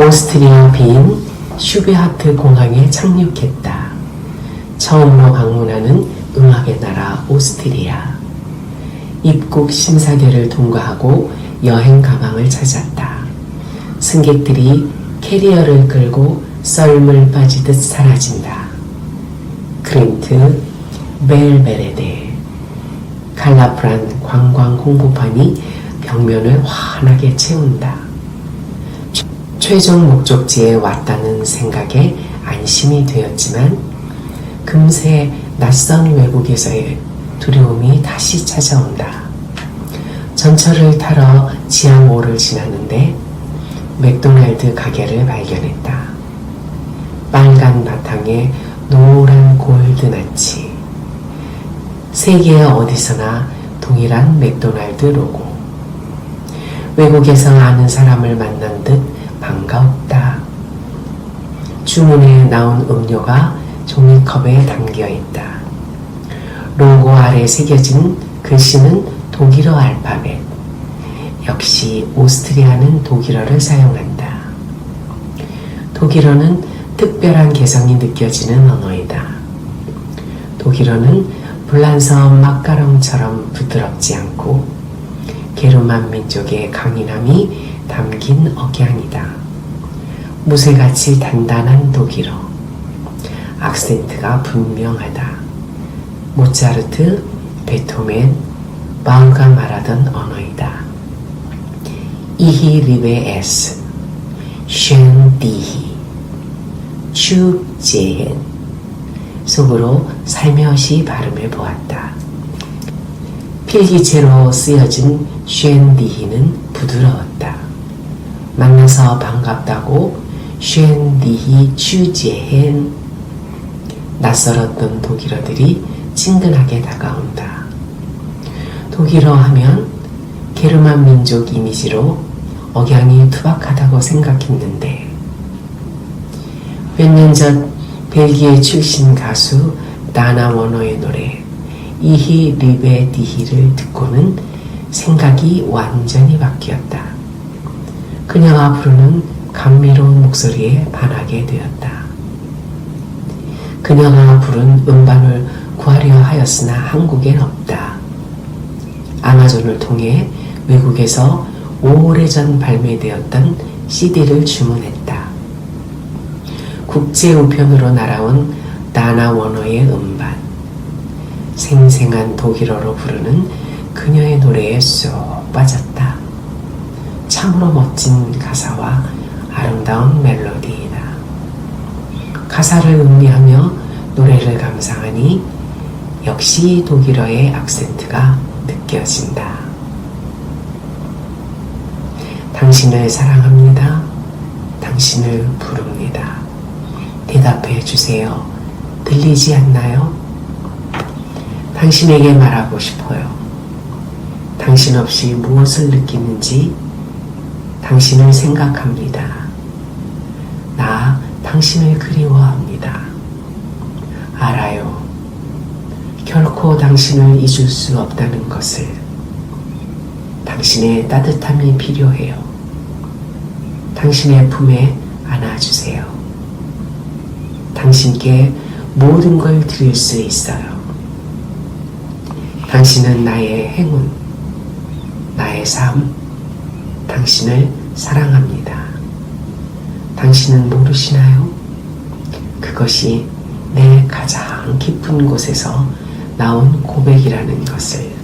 오스트리아 빈 슈베하트 공항에 착륙했다. 처음으로 방문하는 음악의 나라 오스트리아. 입국 심사대를 통과하고 여행 가방을 찾았다. 승객들이 캐리어를 끌고 썰물 빠지듯 사라진다. 크린트, 벨베레데, 칼라프란 관광 홍보판이 벽면을 환하게 채운다. 최- 최종 목적지에 왔다는 생각에 안심이 되었지만 금세 낯선 외국에서의 두려움이 다시 찾아온다. 전철을 타러 지하 5를 지나는데 맥도날드 가게를 발견했다. 빨간 바탕에 노란 골드나치. 세계 어디서나 동일한 맥도날드 로고. 외국에서 아는 사람을 만난 듯 반가웠다. 주문에 나온 음료가 종이컵에 담겨 있다. 로고 아래 새겨진 글씨는 독일어 알파벳. 역시 오스트리아는 독일어를 사용한다. 독일어는 특별한 개성이 느껴지는 언어이다. 독일어는 불란서 마카롱처럼 부드럽지 않고 게르만 민족의 강인함이 담긴 억양이다. 무쇠같이 단단한 독일어. 악센트가 분명하다. 모차르트, 베토벤, 바흐가 말하던 언어이다. 이히 리베 에스, 쉔 디히, 추 제헨. 속으로 살며시 발음해 보았다. 필기체로 쓰여진 쉔 디히는 부드러웠다. 만나서 반갑다고 쉔 디히 추 제헨. 낯설었던 독일어들이 친근하게 다가온다. 독일어 하면 게르만 민족 이미지로 억양이 투박하다고 생각했는데 몇 년 전 벨기에 출신 가수 다나 워너의 노래 이히 리베 디히를 듣고는 생각이 완전히 바뀌었다. 그녀가 부르는 감미로운 목소리에 반하게 되었다. 그녀가 부른 음반을 구하려 하였으나 한국엔 없다. 아마존을 통해 외국에서 오래전 발매되었던 CD를 주문했다. 국제 우편으로 날아온 다나 워너의 음반. 생생한 독일어로 부르는 그녀의 노래에 쏙 빠졌다. 참으로 멋진 가사와 아름다운 멜로디이다. 가사를 음미하며 노래를 감상하니 역시 독일어의 악센트가 느껴진다. 당신을 사랑합니다. 당신을 부릅니다. 대답해 주세요. 들리지 않나요? 당신에게 말하고 싶어요. 당신 없이 무엇을 느끼는지 당신을 생각합니다. 나 당신을 그리워합니다. 알아요. 결코 당신을 잊을 수 없다는 것을. 당신의 따뜻함이 필요해요. 당신의 품에 안아주세요. 당신께 모든 걸 드릴 수 있어요. 당신은 나의 행운, 나의 삶, 당신을 사랑합니다. 당신은 모르시나요? 그것이 내 가장 깊은 곳에서 나온 고백이라는 것을.